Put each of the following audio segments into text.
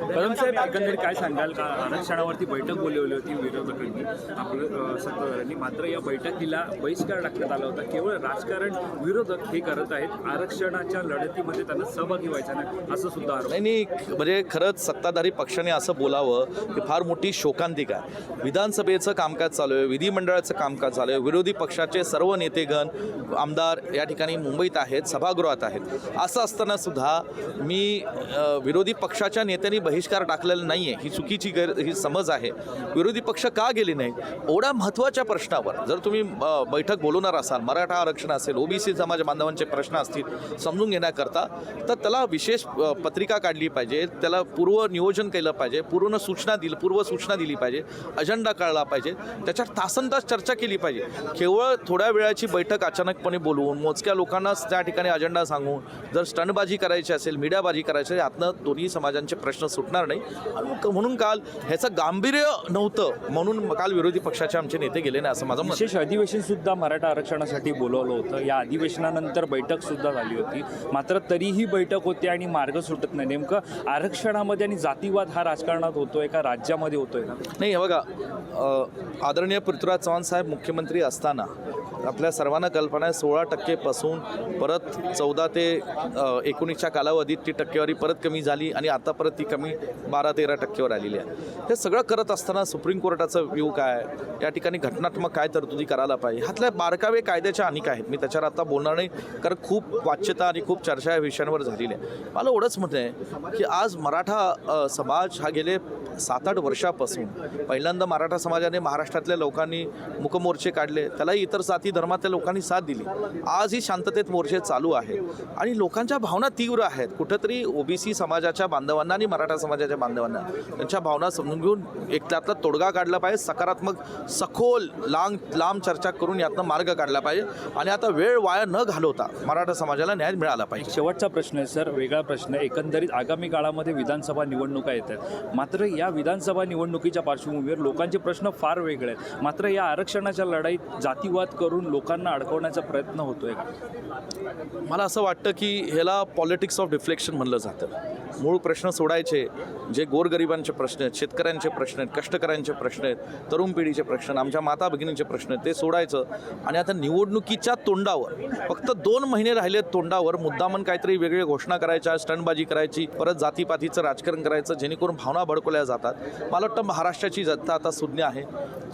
कदम साहेब एकंदरीत काय सांगाल? का आरक्षणावरती बैठक बोलवली होती विरोधकांनी. आपलं सत्ताधाऱ्यांनी मात्र या बैठकीला बहिष्कार टाकण्यात आला होता. केवळ राजकारण विरोधक हे करत आहेत. आरक्षणाच्या लढतीमध्ये त्यांना सहभागी व्हायचा नाही असं सुद्धा आरोप. नाही म्हणजे खरंच सत्ताधारी पक्षाने असं बोलावं ही फार मोठी शोकांतिका आहे. विधानसभेचं कामकाज चालू आहे विधिमंडळाचं कामकाज चालू आहे विरोधी पक्षाचे सर्व नेतेगण आमदार या ठिकाणी मुंबईत आहेत सभागृहात आहेत. असं असताना सुद्धा मी विरोधी पक्षाच्या नेत्यांनी बहिष्कार टाकलेला नाही आहे ही चुकीची गैर ही समज आहे. विरोधी पक्ष का गेले नाही एवढ्या महत्त्वाच्या प्रश्नावर जर तुम्ही बैठक बोलवणार असाल मराठा आरक्षण असेल ओबीसी समाज बांधवांचे प्रश्न असतील समजून घेण्याकरता तर त्याला विशेष पत्रिका काढली पाहिजे त्याला पूर्व नियोजन केलं पाहिजे पूर्ण सूचना दिली पूर्व सूचना दिली पाहिजे अजेंडा कळला पाहिजे त्याच्यात तासन तास चर्चा केली पाहिजे. केवळ थोड्या वेळाची बैठक अचानकपणे बोलवून मोजक्या लोकांनाच त्या ठिकाणी अजेंडा सांगून जर स्टंटबाजी करायची असेल मीडियाबाजी करायची असेल यातनं दोन्ही समाजांचे प्रश्न सुटणार नाही. आणि म्हणून काल ह्याचं गांभीर्य नव्हतं म्हणून काल विरोधी पक्षाचे आमचे नेते गेले नाही असं माझं. विशेष अधिवेशन सुद्धा मराठा आरक्षणासाठी बोलवलं होतं. या अधिवेशनानंतर बैठक सुद्धा झाली होती. मात्र तरीही बैठक होते आणि मार्ग सुटत नाही. नेमकं आरक्षणामध्ये आणि जातीवाद हा राजकारणात होतोय का? राज्यामध्ये होतोय का? नाही बघा आदरणीय पृथ्वीराज चव्हाण साहेब मुख्यमंत्री असताना आपल्या सर्वांना कल्पना आहे सोळा टक्केपासून परत चौदा ते एकोणीसच्या कालावधीत ती टक्केवारी परत कमी झाली आणि आता परत ती कमी बारा तेरा टक्केवर आलेली आहे. हे सगळं करत असताना सुप्रीम कोर्टाचं व्ह्यू काय या ठिकाणी घटनात्मक काय तरतुदी करायला पाहिजे? ह्यातल्या बारकावे कायद्याच्या अनेक आहेत? मी त्याच्यावर आता बोलणार नाही कारण खूप वाच्यता आणि खूप चर्चा या विषयांवर झालेली आहे. मला एवढंच मत आहे की आज मराठा समाज हा गेले सात आठ वर्षापासून पहिल्यांदा मराठा समाजाने महाराष्ट्रातल्या लोकांनी मुकमोर्चे काढले त्यालाही इतर जाती धर्मातल्या लोकांनी साथ दिली. आज ही शांततेत मोर्चे चालू आहे आणि लोकांच्या भावना तीव्र आहेत. कुठंतरी ओबीसी समाजाच्या बांधवांना आणि मराठा समाजाच्या बांधवांना त्यांच्या भावना समजून घेऊन एक त्यातला तोडगा काढला पाहिजे. सकारात्मक सखोल लांब लांब चर्चा करून यातनं मार्ग काढला पाहिजे. आणि आता वेळ वाया न घालवता मराठा समाजाला न्याय मिळाला पाहिजे. शेवटचा प्रश्न आहे सर. वेगळा प्रश्न एकंदरीत आगामी काळामध्ये विधानसभा निवडणुका येत आहेत. मात्र या विधानसभा निवडणुकीच्या पार्श्वभूमीवर लोकांचे प्रश्न फार वेगळे आहेत. मात्र या आरक्षणाच्या लढाईत जातीवाद करून लोकांना अडकवण्याचा प्रयत्न होतोय का? मला असं वाटतं की ह्याला पॉलिटिक्स ऑफ डिफ्लेक्शन म्हणलं जातं. मूळ प्रश्न सोडायचे जे गोरगरिबांचे प्रश्न आहेत शेतकऱ्यांचे प्रश्न आहेत कष्टकऱ्यांचे प्रश्न आहेत तरुण पिढीचे प्रश्न आहेत आमच्या माता भगिनींचे प्रश्न आहेत ते सोडायचं. आणि आता निवडणुकीच्या तोंडावर फक्त दोन महिने राहिले तोंडावर मुद्दामन काहीतरी वेगळी घोषणा करायच्या स्टंटबाजी करायची परत जातीपातीचं राजकारण करायचं जेणेकरून भावना भडकवल्या जातात. मला वाटतं महाराष्ट्राची जनता आता सुज्ञ आहे.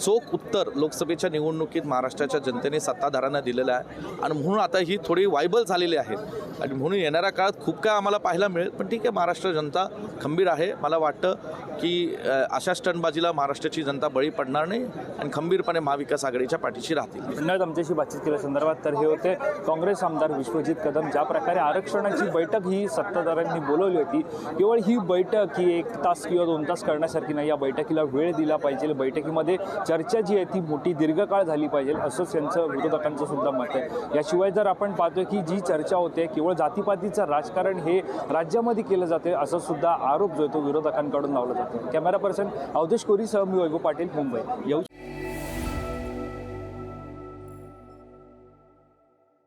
चोख उत्तर लोकसभेच्या निवडणुकीत महाराष्ट्राच्या जनतेने सत्ताधाऱ्यांना दिलेलं आहे. आणि म्हणून आता ही थोडी वायबल झालेली आहे. आणि म्हणून येणाऱ्या काळात खूप काय आम्हाला पाहायला मिळेल. पण ठीक आहे महाराष्ट्र जनता खंबीर आहे. मला वाटतं की अशा स्टंटबाजीला महाराष्ट्राची जनता बळी पडणार नाही आणि खंबीरपणे महाविकास आघाडीच्या पाठीशी राहतील. धन्यवाद आमच्याशी बातचीत केल्या संदर्भात तर हे होते काँग्रेस आमदार विश्वजित कदम. ज्या प्रकारे आरक्षणाची बैठक ही सत्ताधाऱ्यांनी बोलवली होती केवळ ही बैठक ही एक तास किंवा दोन तास करण्यासारखी नाही. या बैठकीला वेळ दिला पाहिजे. बैठकीमध्ये चर्चा जी आहे ती मोठी दीर्घकाळ झाली पाहिजे असंच यांचं विरोधकांचं सुद्धा मत आहे. याशिवाय जर आपण पाहतोय की जी चर्चा होते केवळ जातीपातीचं राजकारण हे राज्यामध्ये केलं जाते असं सुद्धा आरोप जो आहे तो विरोधकांकडून लावला जातो. कॅमेरा पर्सन अवधेश कोरीसह मी वैभव पाटील मुंबई. येऊ